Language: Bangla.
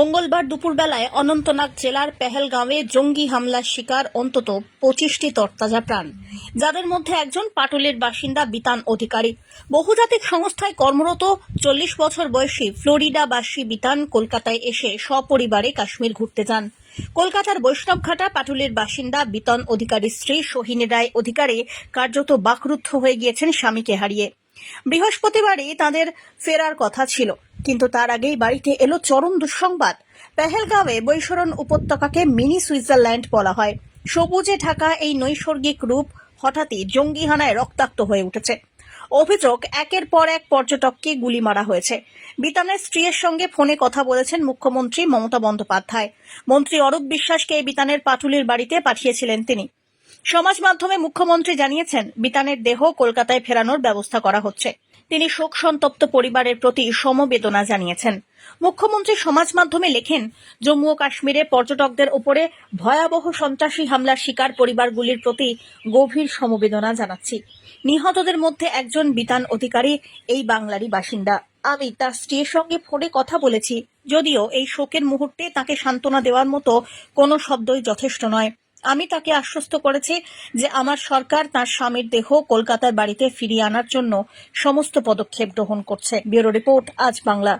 মঙ্গলবার দুপুরবেলায় অনন্তনাগ জেলার পেহেলগাঁওয়ে জঙ্গি হামলার শিকার অন্তত পঁচিশটি তরতাজা প্রাণ। যাদের মধ্যে একজন পাটুলের বাসিন্দা বিতান অধিকারী। বহুজাতিক সংস্থায় কর্মরত চল্লিশ বছর বয়সী ফ্লোরিডাবাসী বিতান কলকাতায় এসে সপরিবারে কাশ্মীর ঘুরতে যান। কলকাতার বৈষ্ণবঘাটা পাটুলের বাসিন্দা বিতন অধিকারীর স্ত্রী সোহিনী রায় অধিকারী কার্যত বাকরুদ্ধ হয়ে গিয়েছেন স্বামীকে হারিয়ে। বৃহস্পতিবারই তাদের ফেরার কথা ছিল। কিন্তু তার আগেই বাড়িতে এলো চরম দুঃসংবাদ। পেহেলগাঁওয়ে বৈশরণ উপত্যকাকে মিনি সুইজারল্যান্ড বলা হয়। সবুজে ঢাকা এই নৈসর্গিক রূপ হঠাৎই জঙ্গি হানায় রক্তাক্ত হয়ে উঠেছে। অভিযোগ, একের পর এক পর্যটককে গুলি মারা হয়েছে। বিতানের স্ত্রীর সঙ্গে ফোনে কথা বলেছেন মুখ্যমন্ত্রী মমতা বন্দ্যোপাধ্যায়। মন্ত্রী অরূপ বিশ্বাসকে বিতানের পাটুলির বাড়িতে পাঠিয়েছিলেন তিনি। সমাজ মাধ্যমে মুখ্যমন্ত্রী জানিয়েছেন, বিতানের দেহ কলকাতায় ফেরানোর ব্যবস্থা করা হচ্ছে। তিনি শোক সন্তপ্ত পরিবারের প্রতি সমবেদনা জানিয়েছেন। মুখ্যমন্ত্রী সমাজ মাধ্যমে লেখেন, জম্মু ও কাশ্মীরে পর্যটকদের উপরে ভয়াবহ সন্ত্রাসী হামলার শিকার পরিবারগুলির প্রতি গভীর সমবেদনা জানাচ্ছি। নিহতদের মধ্যে একজন বিতান অধিকারী, এই বাংলারই বাসিন্দা। আমি তার স্ত্রীর সঙ্গে ফোনে কথা বলেছি, যদিও এই শোকের মুহূর্তে তাকে সান্ত্বনা দেওয়ার মতো কোনো শব্দই যথেষ্ট নয়। আমি তাকে আশ্বস্ত করেছি যে আমার সরকার তার স্বামীর দেহ কলকাতার বাড়িতে ফিরিয়ে আনার জন্য সমস্ত পদক্ষেপ গ্রহণ করছে। ব্যুরো রিপোর্ট, আজ বাংলা।